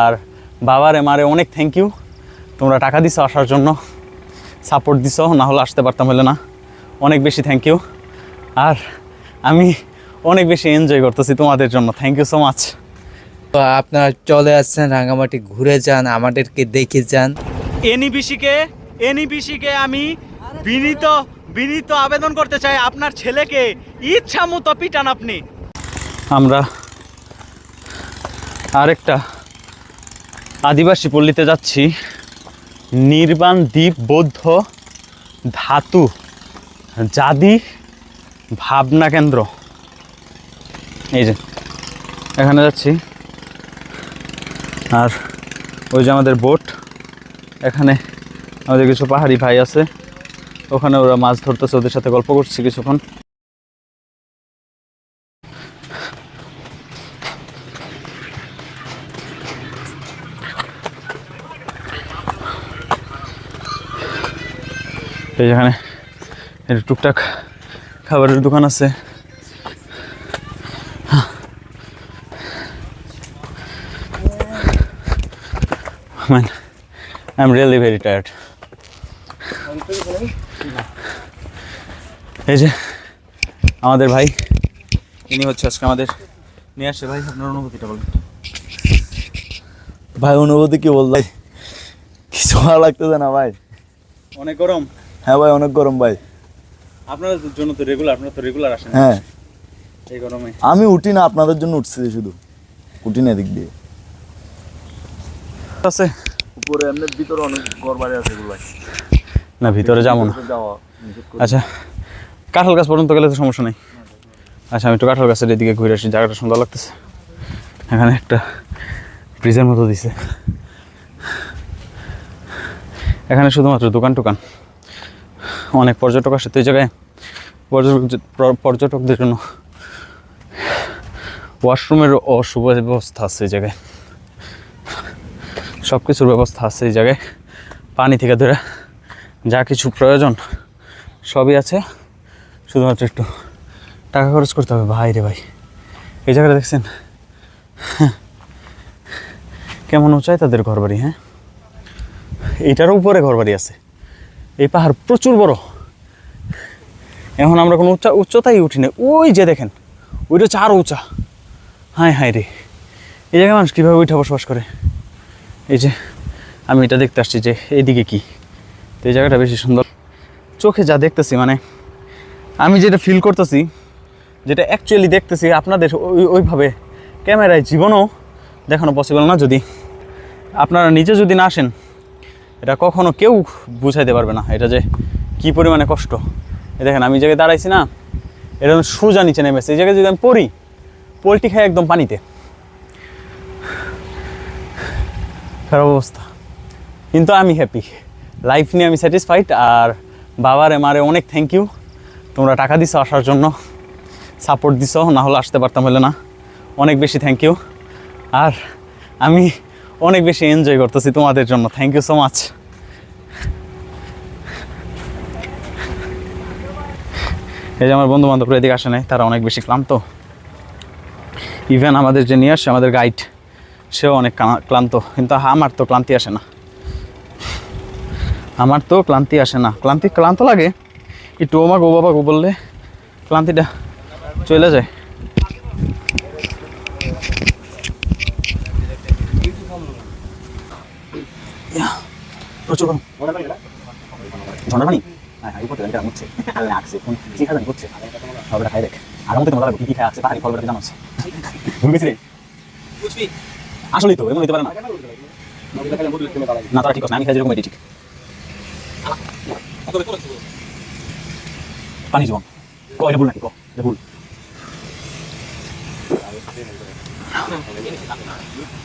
আর বাবারে মারে অনেক থ্যাংক ইউ তোমরা টাকা দিছো আসার জন্য সাপোর্ট দিছো না হলে আসতে পারতাম হলে না। অনেক বেশি থ্যাংক ইউ আর আমি অনেক বেশি এনজয় করতেছি তোমাদের জন্য। থ্যাংক ইউ সো মাচ তো আপনারা চলে আসছেন রাঙামাটি ঘুরে যান আমাদেরকে দেখে যান। এনইবিসিকে এনইবিসিকে আমি বিনীত বিনীত আবেদন করতে চাই আপনার ছেলেকে। ইচ্ছা মতো পিটান আপনি। আমরা আরেকটা আদিবাসী পল্লীতে যাচ্ছি। নির্বাণ দ্বীপ, বৌদ্ধ, ধাতু, জাদি, ভাবনা কেন্দ্র। এই যে, এখানে যাচ্ছি। আর ওই যে আমাদের বোট, এখানে আমাদের কিছু পাহাড়ি ভাই আছে। ওখানে ওরা মাছ ধরতেছে, ওদের সাথে গল্প করছি কিছুক্ষণ। এই যেখানে টুকটাক খাবারের দোকান আছে। Man, I'm really very tired. এই যে আমাদের ভাই ইনি হচ্ছে আজকে আমাদের নিয়ে আসছে ভাই আপনার অনুভূতিটা বলুন। ভাই অনুভূতি কি বল ভাই কিছু ভালো লাগতেছে না ভাই। অনেক গরম। হ্যাঁ ভাই অনেক গরম ভাই। আপনাদের জন্য তো রেগুলার আপনারা তো রেগুলার আসেন হ্যাঁ। এই গরমে। আমি উঠি না আপনাদের জন্য উঠছি শুধু। উঠি না এদিক দিয়ে। আছে। উপরে এমনি ভিতরে অনেক ঘর বাড়ি আছে ভাই না ভিতরে যাব না। আচ্ছা কাঁঠাল গাছ পর্যন্ত গেলে তো সমস্যা নেই। আচ্ছা আমি একটু কাঁঠাল গাছের এদিকে ঘুরে আসি জায়গাটা সুন্দর লাগতেছে। এখানে একটা ব্রিজের মতো দিছে। এখানে শুধুমাত্র দোকান টোকান অনেক পর্যটক আসে, তো এই জায়গায় পর্যটক পর্যটকদের জন্য ওয়াশরুমের অসুব্যবস্থা আছে এই জায়গায়। সব কিছুর ব্যবস্থা আছে এই জায়গায়। পানি থেকে ধরে যা কিছু প্রয়োজন সবই আছে। শুধুমাত্র একটু টাকা খরচ করতে হবে। ভাই রে ভাই, এই জায়গাটা দেখছেন। কেমন উঁচাই তাদের ঘরবাড়ি হ্যাঁ? এইটারও উপরে ঘরবাড়ি আছে। এই পাহাড় প্রচুর বড়। এখন আমরা কোনো উচ্চা উচ্চতাই উঠি না ওই যে দেখেন, ওইটা হচ্ছে আরও উঁচা। হায় হায় রে। এই জায়গায় মানুষ কীভাবে ওইটা বসবাস করে? এই যে, আমি এটা দেখতে আসছি যে এইদিকে কি? তো এই জায়গাটা বেশি সুন্দর। চোখে যা দেখতেছি মানে আমি যেটা ফিল করতেছি, যেটা অ্যাকচুয়ালি দেখতেছি, আপনাদের ওই ওইভাবে ক্যামেরায় জীবনও দেখানো পসিবল না যদি। আপনারা নিজে যদি না আসেন এটা কখনো কেউ বুঝাইতে পারবে না। এটা যে কি পরিমাণে কষ্ট। এই দেখেন, আমি জায়গায় দাঁড়াইছি না, এটা সোজা নিচে নেমেছে এই জায়গায় যদি আমি পড়ি, পোলট্রি খাই একদম পানিতে। খারাপ অবস্থা। কিন্তু আমি হ্যাপি লাইফ নিয়ে আমি স্যাটিসফাইড আর বাবারে, মারে অনেক থ্যাংক ইউ তোমরা টাকা দিছো আসার জন্য। সাপোর্ট দিছো, না হলে আসতে পারতাম হলে না। অনেক বেশি থ্যাংক ইউ আর আমি অনেক বেশি এনজয় করতেছি তোমাদের জন্য। থ্যাংক ইউ সো মাচ এই যে আমার বন্ধু বান্ধবরা এদিকে আসে নাই, তারা অনেক বেশি ক্লান্ত। ইভেন আমাদের যে নিয়ে আসছে আমাদের গাইড সেও অনেক ক্লান্ত। কিন্তু আমার তো ক্লান্তি আসে না। আমার তো ক্লান্তি আসে না। ক্লান্তি ক্লান্ত লাগে, একটু ও মা গো বাবা গো বললে ক্লান্তিটা চলে যায়। প্রচুর গরম। ঝর্ণার পানি হ্যাঁ, হ্যাঁ, লাগছে, কোন কি খাই করছে। দেখ। আর কি কি খাই আছে। ভুলে গেছি রে। আসলেই তো এমন হতে পারে না। না তারা ঠিক আছে আমি খাই যেরকম এটি ঠিক। পানি জীবন ক এটা ভুল নাকি? ক এটা ভুল।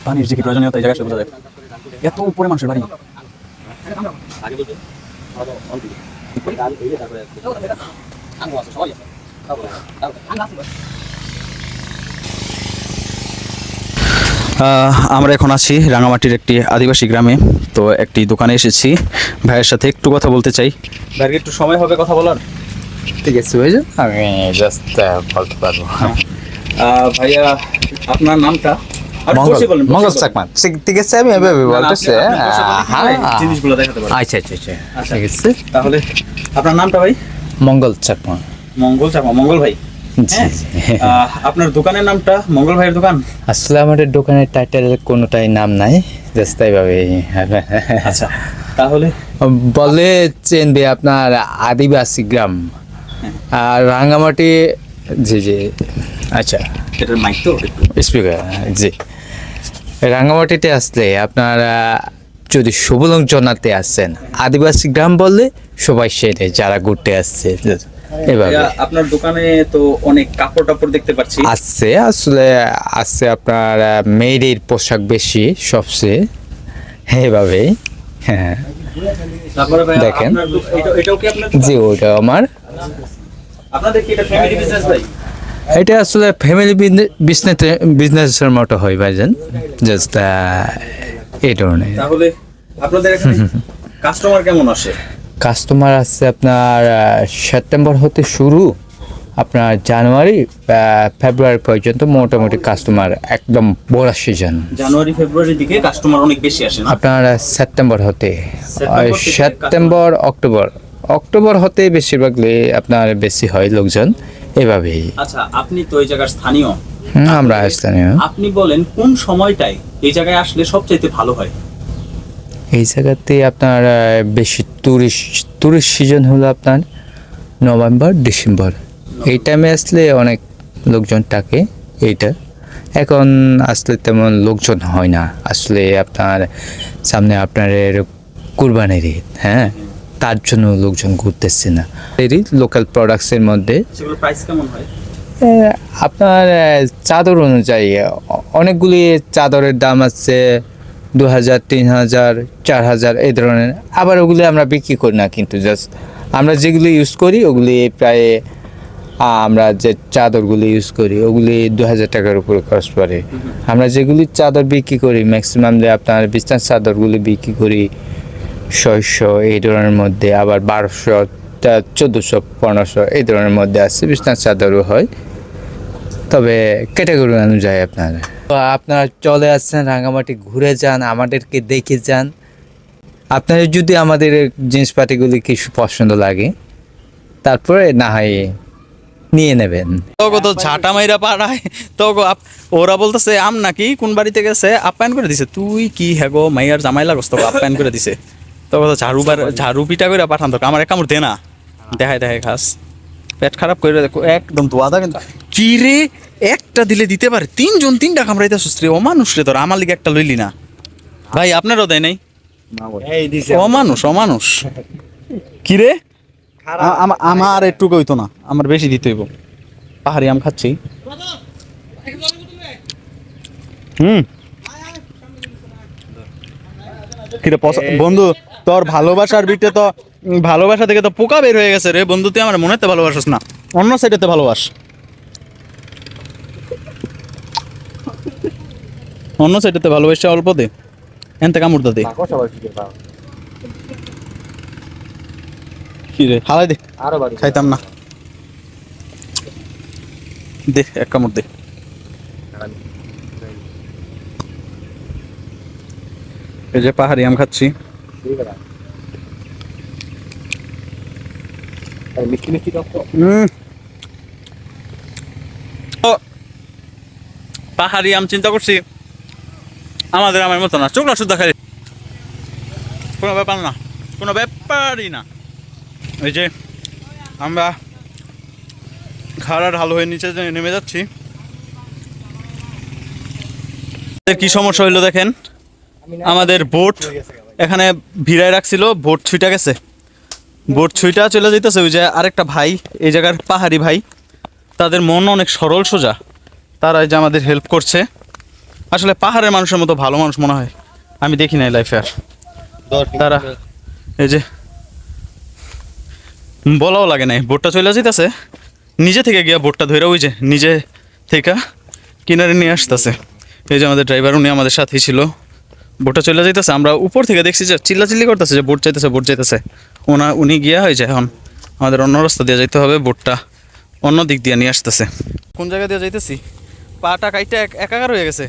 পানির যে কি প্রয়োজনীয়তা এই জায়গায় বোঝা যায়। এত উপরে মানুষের বাড়ি। আমরা এখন আছি রাঙামাটির একটি আদিবাসী গ্রামে। তো একটি দোকানে এসেছি। ভাইয়ের সাথে একটু কথা বলতে চাই। ভাইয়ের একটু সময় হবে কথা বলার? ঠিক আছে হয়ে আমি জাস্ট বলতে পারব। ভাইয়া আপনার নামটা? মঙ্গল। চাকমা ঠিক আছে আমি এভাবে বলতেছি হ্যাঁ জিনিসগুলো দেখাতে আচ্ছা আচ্ছা আচ্ছা আচ্ছা। ঠিক আছে। তাহলে আপনার নামটা ভাই? মঙ্গল চাকমা। মঙ্গল চাপা মঙ্গল ভাই। হ্যাঁ? আপনার দোকানের নামটা মঙ্গল ভাইয়ের দোকান? আসলে আমাদের দোকানের টাইটেল কোনোটাই নাম নাই জাস্ট আচ্ছা তাহলে? বলে চেনবে আপনার আদিবাসী গ্রাম আর রাঙ্গামাটি জি জি। আচ্ছা। এটার মাইক তো স্পিকার জি। রাঙ্গামাটিতে আসলে আপনারা যদি শুভলং জনাতে আসেন আদিবাসী গ্রাম বললে সবাই সেরে যারা ঘুরতে আসছে। আপনার দোকানে তো অনেক কাপড় টাপড় দেখতে পাচ্ছি। আছে আসলে আছে আপনার মেয়েদের পোশাক বেশি সবচেয়ে। এভাবে। হ্যাঁ। দেখেন। জি ওটা আমার। আপনাদের কি এটা ফ্যামিলি বিজনেস ভাই? এটা আসলে ফ্যামিলি বিজনেস বিজনেসের মতো হয় ভাইজান। জাস্ট এই ধরনের। তাহলে আপনাদের এখানে কাস্টমার কেমন আসে? কাস্টমার আছে আপনার সেপ্টেম্বর হতে শুরু আপনার জানুয়ারি ফেব্রুয়ারি পর্যন্ত মোটামুটি কাস্টমার একদম বড় সিজন জানুয়ারি ফেব্রুয়ারির দিকে কাস্টমার অনেক বেশি আসে আপনার সেপ্টেম্বর হতে। সেপ্টেম্বর অক্টোবর অক্টোবর হতে বেশিরভাগ আপনার বেশি হয় লোকজন। এভাবেই। আচ্ছা আপনি তো এই জায়গার স্থানীয়। আমরা স্থানীয়। আপনি বলেন কোন সময়টায় এই জায়গায় আসলে সবচাইতে ভালো হয়? এই জায়গাতে আপনার বেশি টুরিস্ট টুরিস্ট সিজন হলো আপনার নভেম্বর ডিসেম্বর। এই টাইমে আসলে অনেক লোকজন থাকে এইটা। এখন আসলে তেমন লোকজন হয় না। আসলে আপনার সামনে আপনার কুরবানির ঈদ হ্যাঁ? তার জন্য লোকজন ঘুরতেছে না। এরই লোকাল প্রোডাক্টসের মধ্যে সেগুলো প্রাইস কেমন হয়? আপনার চাদর অনুযায়ী অনেকগুলি চাদরের দাম আছে দু হাজার তিন হাজার চার হাজার এই ধরনের। আবার ওগুলি আমরা বিক্রি করি না কিন্তু জাস্ট আমরা যেগুলি ইউজ করি ওগুলি প্রায় আমরা যে চাদরগুলি ইউজ করি ওগুলি দু হাজার টাকার উপরে খরচ পড়ে। আমরা যেগুলি চাদর বিক্রি করি ম্যাক্সিমাম যে আপনার বিছনার চাদরগুলি বিক্রি করি ছয়শো, এই ধরনের মধ্যে আবার বারোশো চোদ্দোশো, পনেরোশো, এই ধরনের মধ্যে আছে বিছনার চাদরও হয়। তবে ক্যাটাগরি অনুযায়ী আপনার। আপনারা চলে আসছেন, রাঙামাটি ঘুরে যান, আমাদেরকে দেখে যান। আপনাদের যদি আমাদের জিনিসপাতিগুলি কিছু পছন্দ লাগে, তারপরে না হয় নিয়ে নেবেন। তোকে তো ঝাঁটা মাইরা পাড়ায় আপ- ওরা বলতেছে, আম নাকি? কোন বাড়িতে গেছে? আপ্যায়ন করে দিছে। তুই কি হ্যাগো মাইয়ার জামাই লাগস তোকে আপ্যায়ন করে দিছে। তোকে তো ঝাড়ু বার ঝাড়ু পিটা করে পাঠান তোকে আমার এক কামড় দে না। দেখায় দেখায় খাস। পেট খারাপ করে দেখো একদম দোয়াদা কিন্তু। কি রে? একটা দিলে দিতে পারে। তিনজন তিনটা কামড়াইতে রে। ও মানুষ রে তোর। আমার লিগে একটা লইলি না। ভাই আপনারও দেয় নাই? অমানুষ অমানুষ। কি রে? আমার একটু কইতো না। আমার বেশি দিতে হইব। পাহাড়ি আম খাচ্ছি। হুম। কিরে বন্ধু তোর ভালোবাসার বিটে তো ভালোবাসা থেকে তো পোকা বের হয়ে গেছে রে। বন্ধু তুই আমার মনেতে ভালোবাসিস না। অন্য সাইডেতে ভালোবাস। অন্য সাইডেতে ভালোবাসা অল্প দে। এনতে কামড় দে। কি রে হালাই দে। খাইতাম না। দে এক কামড় দে। এই যে পাহাড়ি আম খাচ্ছি। পাহাড়ি আম চিন্তা করছি। আমাদের আমার মতো না। চোখলা শুদ্ধ খাই কোনো ব্যাপার না। কোনো ব্যাপারই না। এই যে আমরা খাড়া ঢাল হয়ে নিচে নেমে যাচ্ছি। কি সমস্যা হইল দেখেন? আমাদের বোট এখানে ভিড়ায় রাখছিল বোট ছুইটা গেছে। বোট ছুইটা চলে যাইতেছে ওই যে আরেকটা ভাই এই জায়গার পাহাড়ি ভাই। তাদের মন অনেক সরল সোজা। তারা যে আমাদের হেল্প করছে। আসলে পাহাড়ের মানুষের মতো ভালো মানুষ মনে হয়। আমি দেখি নাই লাইফে আর। তারা এই যে বলাও লাগে নাই বোটটা চলে যেতেছে নিজে থেকে গিয়া বোটটা ধরে ওই যে নিজে থেকে কিনারে নিয়ে আসতেছে। এই যে আমাদের ড্রাইভার উনি আমাদের সাথেই ছিল। বোটটা চলে যাইতেছে, আমরা উপর থেকে দেখছি যে চিল্লাচিল্লি করতেছে, যে বোট চাইতেছে বোট চাইতেছে ওনা, উনি গিয়া হয়ে যায় এখন। আমাদের অন্য রাস্তা দিয়ে যাইতে হবে, বোটটা অন্য দিক দিয়ে নিয়ে আসতেছে। কোন জায়গা দিয়ে যাইতেছি? পাটা কাইটা এক- একাকার হয়ে গেছে।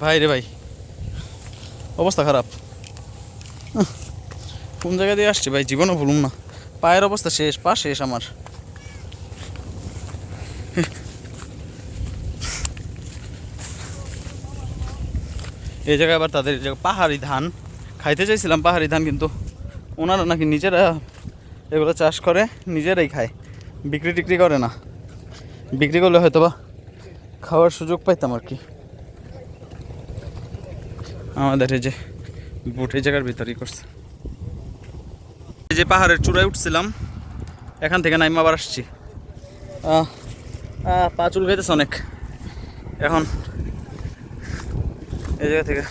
ভাই রে ভাই, অবস্থা খারাপ। কোন জায়গা দিয়ে আসছি ভাই? জীবনও ভুলুম না। পায়ের অবস্থা শেষ, পা শেষ আমার। এই জায়গায় আবার তাদের পাহাড়ি ধান। খাইতে চাইছিলাম পাহাড়ি ধান, কিন্তু ওনারা নাকি নিজেরা এগুলো চাষ করে, নিজেরাই খায়। বিক্রি টিক্রি করে না। বিক্রি করলে হয়তো বা খাওয়ার সুযোগ পাইতাম আর কি। আমাদের এই যে বুট এই জায়গার ভিতরেই করছে। এই যে পাহাড়ের চূড়ায় উঠছিলাম, এখান থেকে নাইমা আবার আসছি। পা চুল খাইতেছে অনেক। এখন এই জায়গা থেকে।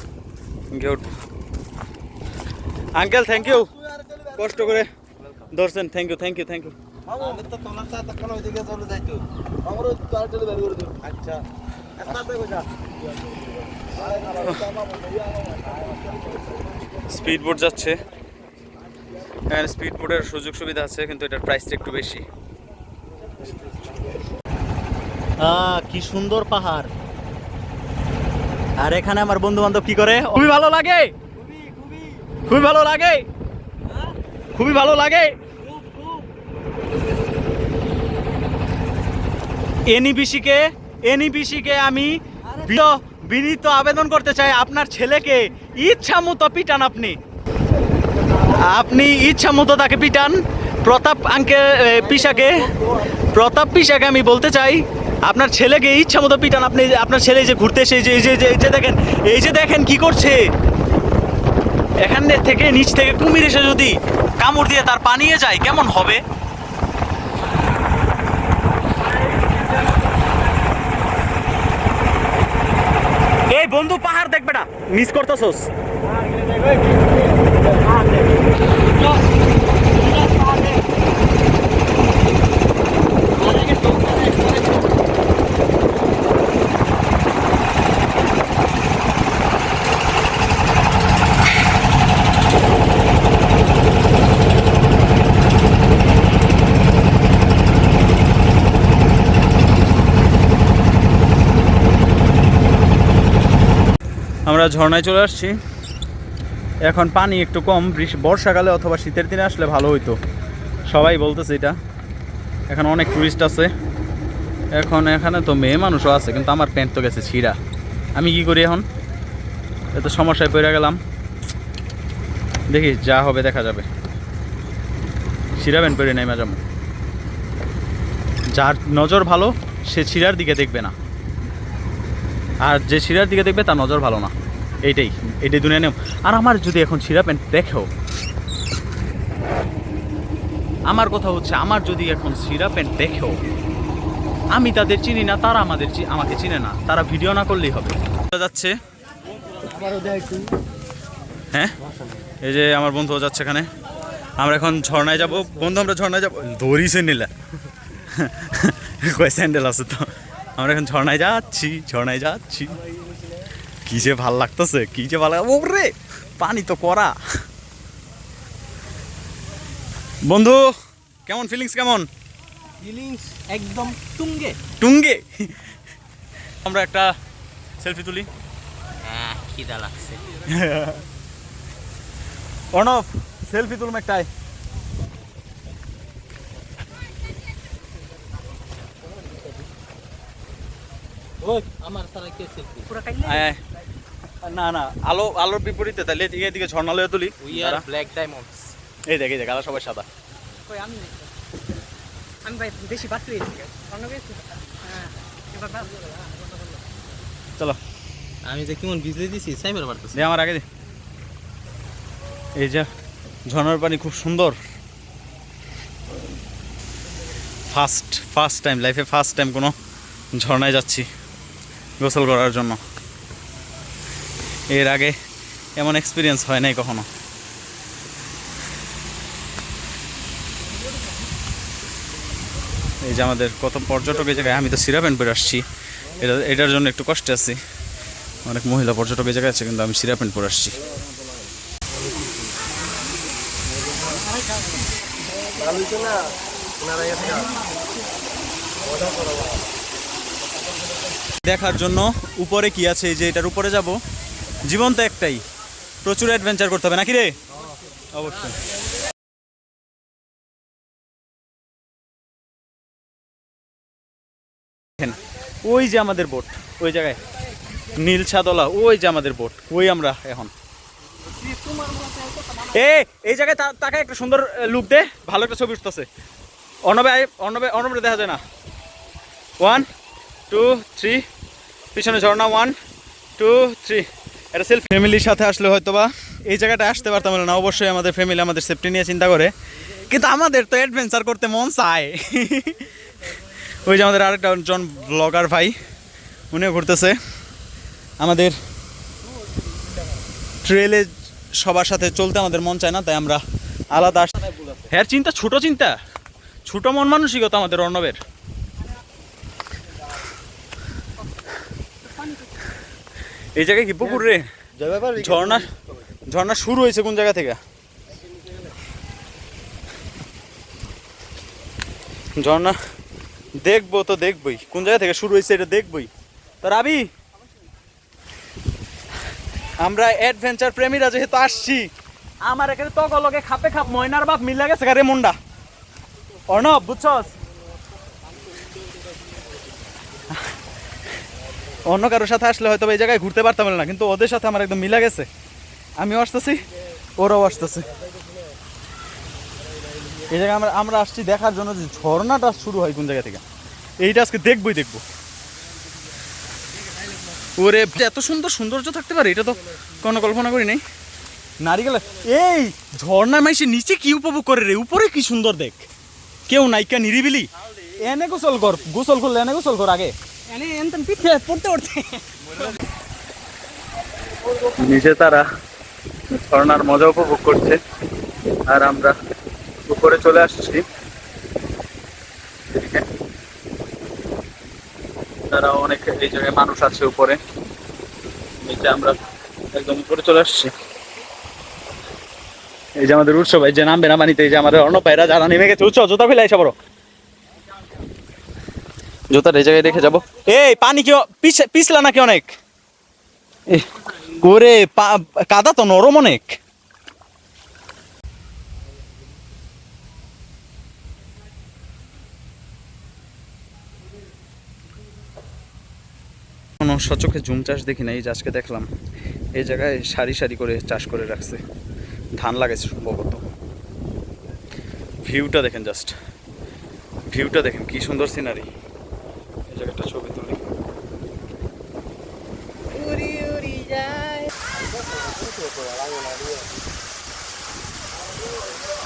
গিয়ে উঠবো আঙ্কেল থ্যাংক ইউ কষ্ট করে ধরছেন। Thank you thank you thank you speed boat যাচ্ছে। এখানে স্পিড বোটের সুযোগ সুবিধা আছে কিন্তু এটার প্রাইসটা একটু বেশি। কি সুন্দর পাহাড়। আর এখানে আমার বন্ধু বান্ধব কি করে? খুবই ভালো লাগে। খুবই ভালো লাগে। খুবই ভালো লাগে। এনইবিসিকে এনইবিসিকে আমি বিন- বিনীত আবেদন করতে চাই আপনার ছেলেকে। ইচ্ছা মতো পিটান আপনি। আপনি ইচ্ছা মতো তাকে পিটান। প্রতাপ আঙ্কে পিসাকে। প্রতাপ পিসাকে আমি বলতে চাই আপনার ছেলেকে ইচ্ছা মতো পিটান, আপনি আপনার ছেলে যে ঘুরতে এসে এই যে এই যে- দেখেন, এই যে দেখেন কি করছে। এখান থেকে, নিচ থেকে কুমির এসে যদি কামড় দিয়ে তার পানিয়ে যায়, কেমন হবে? এই বন্ধু, পাহাড় দেখবে না মিস করতেছস। ঝর্ণায় চলে আসছি। এখন পানি একটু কম বর্ষাকালে অথবা শীতের দিনে আসলে ভালো হইতো। সবাই বলতেছে এটা। এখন অনেক টুরিস্ট আছে। এখন এখানে তো মেয়ে মানুষও আছে, কিন্তু আমার প্যান্ট তো গেছে ছিঁড়া। আমি কি করি এখন? এত সমস্যায় পড়ে গেলাম। দেখি, যা হবে দেখা যাবে। ছিঁড়া প্যান্ট পরে নেমে যাব। যার নজর ভালো, সে ছিঁড়ার দিকে দেখবে না। আর যে ছিঁড়ার দিকে দেখবে, তার নজর ভালো না। এইটাই এটাই দুনিয়া নিয়ম। আর আমার যদি এখন ছিঁড়া প্যান্ট দেখো আমার কথা হচ্ছে আমার যদি এখন ছিঁড়া প্যান্ট দেখো আমি তাদের চিনি না তারা আমাদের আমাকে চিনে না। তারা ভিডিও না করলেই হবে। যাচ্ছে? হ্যাঁ? এই যে আমার বন্ধু যাচ্ছে এখানে। আমরা এখন ঝর্ণায় যাব। বন্ধু আমরা ঝর্ণায় যাব। দৌড়িছে নিলে কয় স্যান্ডেল আছে তো? আমরা এখন ঝর্ণায় যাচ্ছি ঝর্ণায় যাচ্ছি। কি যে ভালো লাগতেছে কি যে ভালো ওরে পানি তো করা বন্ধু কেমন ফিলিংস কেমন? ফিলিংস একদম টুঙ্গে। টুঙ্গে। আমরা একটা সেলফি তুলি। হ্যাঁ খিদা লাগছে। অর্ণব সেলফি তুলম একটাই ওই আমার তারা কে সেলফি পুরো কাইলে? আয়, আয়। না না আলো আলোর বিপরীতে তাহলে এদিকে এদিকে ঝর্ণা লয়ে তুলি। উই আর ব্ল্যাক ডায়মন্ডস এই দেখ এই দেখ আলো সবাই সাদা। কই আমি আমি ভাই বেশি বাদ পেয়েছি হ্যাঁ। চলো। আমি যে কেমন বিজলি দিছি সাইবার পারতেছি দে আমার আগে দে। এই যে ঝর্ণার পানি খুব সুন্দর। ফার্স্ট ফার্স্ট টাইম লাইফে ফার্স্ট টাইম কোনো ঝর্ণায় যাচ্ছি গোসল করার জন্য। এর আগে এমন এক্সপিরিয়েন্স হয় নাই কখনো। এই যে আমাদের কত পর্যটক এই জায়গায়, আমি তো সিরাপেন পরে আসছি। এটা, এটার জন্য একটু কষ্টে আছি। অনেক মহিলা পর্যটক এই জায়গায় আছে, কিন্তু আমি সিরা প্যান্ট পরে আসছি। দেখার জন্য উপরে কি আছে? এই যে এটার উপরে যাব। জীবন তো একটাই। প্রচুর অ্যাডভেঞ্চার করতে হবে, নাকি রে? অবশ্যই। ওই যে আমাদের বোট ওই জায়গায়। নীল ছাদলা, ওই যে আমাদের বোট ওই আমরা এখন। এ, এই জায়গায় তা- তাকায় একটা সুন্দর লুক দে, ভালো একটা ছবি উঠতেছে। অর্ণবে অর্ণবে অর্ণবে দেখা যায় না। ওয়ান টু থ্রি পিছনে ঝর্ণা ওয়ান টু থ্রি এটা সেলফ ফ্যামিলির সাথে আসলে হয়তো বা এই জায়গাটা আসতে পারতাম না, অবশ্যই আমাদের ফ্যামিলি আমাদের সেফটি নিয়ে চিন্তা করে। কিন্তু আমাদের তো অ্যাডভেঞ্চার করতে মন চায়। ওই যে আমাদের আরেকটা জন ব্লগার ভাই, উনিও ঘুরতেছে। আমাদের ট্রেলে সবার সাথে চলতে আমাদের মন চায় না, তাই আমরা আলাদা হ্যাঁ চিন্তা, ছোট চিন্তা। ছোট মন মানসিকতা আমাদের অর্ণবের। এই জায়গায় কি পুকুর রে? ঝর্ণা ঝর্ণা শুরু হয়েছে কোন জায়গা থেকে? ঝর্ণা দেখব তো দেখবই। কোন জায়গা থেকে শুরু হয়েছে এটা দেখবই। তো রাবি আমরা অ্যাডভেঞ্চার প্রেমীরা যেহেতু আসছি আমার এখানে তো লগে খাপে খাপ ময়নার বাপ মিলা গেছে রে মুন্ডা। অর্ণব বুঝছস? অন্য কারোর সাথে আসলে হয়তো এই জায়গায় ঘুরতে পারতাম না, কিন্তু ওদের সাথে আমার একদম মিলা গেছে। আমিও আসতেছি, ওরাও আসতেছে। এই জায়গায় আমরা আমরা আসছি দেখার জন্য যে ঝর্ণাটা শুরু হয় কোন জায়গা থেকে? এইটা আজকে দেখবই দেখব। ওরে, এত সুন্দর সৌন্দর্য থাকতে পারে, এটা তো কোনো কল্পনা করি নাই। নারিকেল, এই ঝর্ণা মাইসে নিচে কি উপভোগ করে রে? উপরে কি সুন্দর দেখ। কেউ নাইকা নিরিবিলি। এনে গোসল কর, গোসল করলে এনে গোসল কর আগে। নিচে তারা ঝর্ণার মজা উপভোগ করছে। আর আমরা উপরে চলে আসছি। তারা অনেক এই জায়গায় মানুষ আছে উপরে। নিচে আমরা একদম উপরে চলে আসছি। এই যে আমাদের উৎসব, এই যে নামবে না মানিতে এই যে আমাদের অন্য পায়রা যারা নেমে গেছে, উৎসব, জোতা ফেলে এসে বড় জোতার এই জায়গায় রেখে যাব। এই পানি কি পিছ- পিছলা নাকি অনেক? ওরে কাদা তো নরম অনেক। কোনো সচোখে ঝুম চাষ দেখি না এই যে আজকে দেখলাম। এই জায়গায় সারি সারি করে চাষ করে রাখছে। ধান লাগাইছে সম্ভবত। ভিউটা দেখেন জাস্ট ভিউটা দেখেন কি সুন্দর সিনারি জায়গাটা ছবি তুলি। উড়ি উড়ি যায়।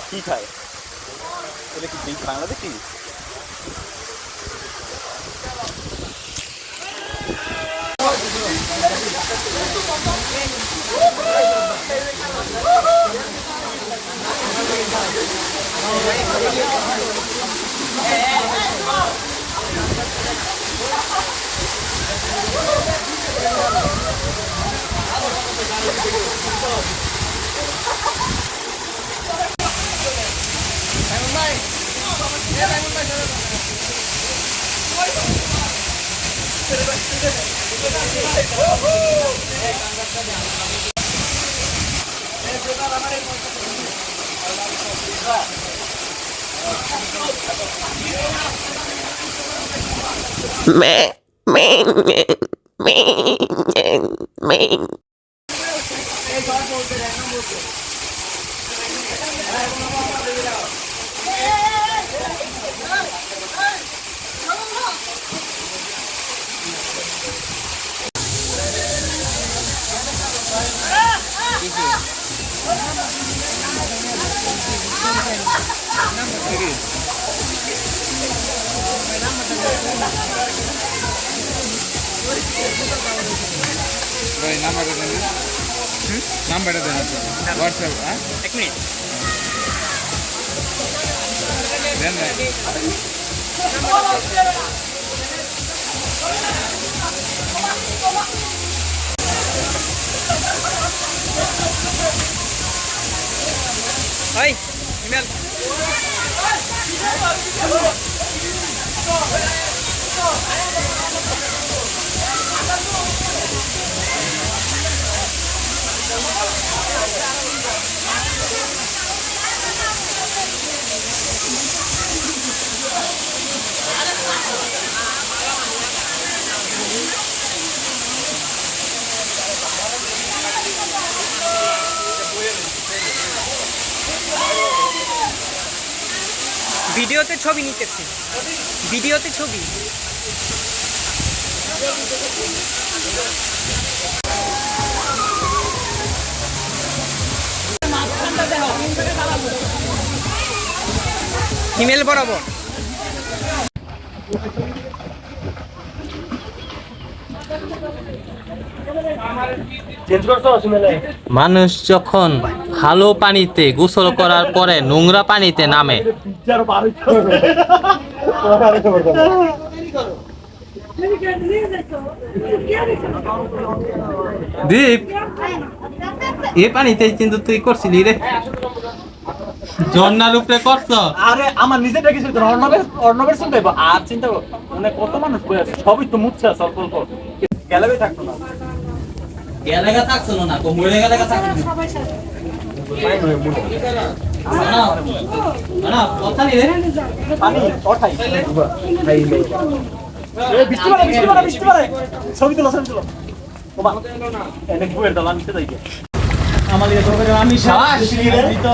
কি খায়? এটা কি B- Bangladeshi? Meh, meh, meh, meh, meh, meh. নাম্বারটা দেন। হোয়াটসঅ্যাপ এক মিনিট। দেন ভাই ইমেল। ভিডিওতে ছবি নিতেছি। ভিডিওতে ছবি। হিমেল বরাবর। মানুষ যখন ভালো পানিতে গোসল করার পরে নোংরা পানিতে নামে। দীপ, এ পানিতে কিন্তু তুই করছিলি রে। ঝর্ণার উপরে করছ? আরে আমার নিজের কিছু অর্ণবের অর্ণবের শুনতে আর চিন্তা কর মানে কত মানুষ বয়ে আছে? সবই তো মুচ্ছে আছে অল্প অল্প। গেলেই থাকতো না। গেলেগা থাকছিল না? তো মরে গেলেগা পারে ছবি তুলো ছবি তুলো। এনে বইয়ের লিগে তো করে আমি। তো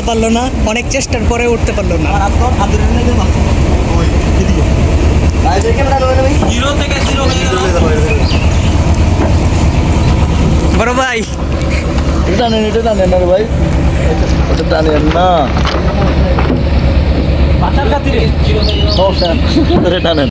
উঠতে পারল না অনেক চেষ্টার পরে উঠতে পারল না। হয়ে বড় ভাই। এটা টানেন এটা টানেন না রে ভাই। এটা টানেন না টানেন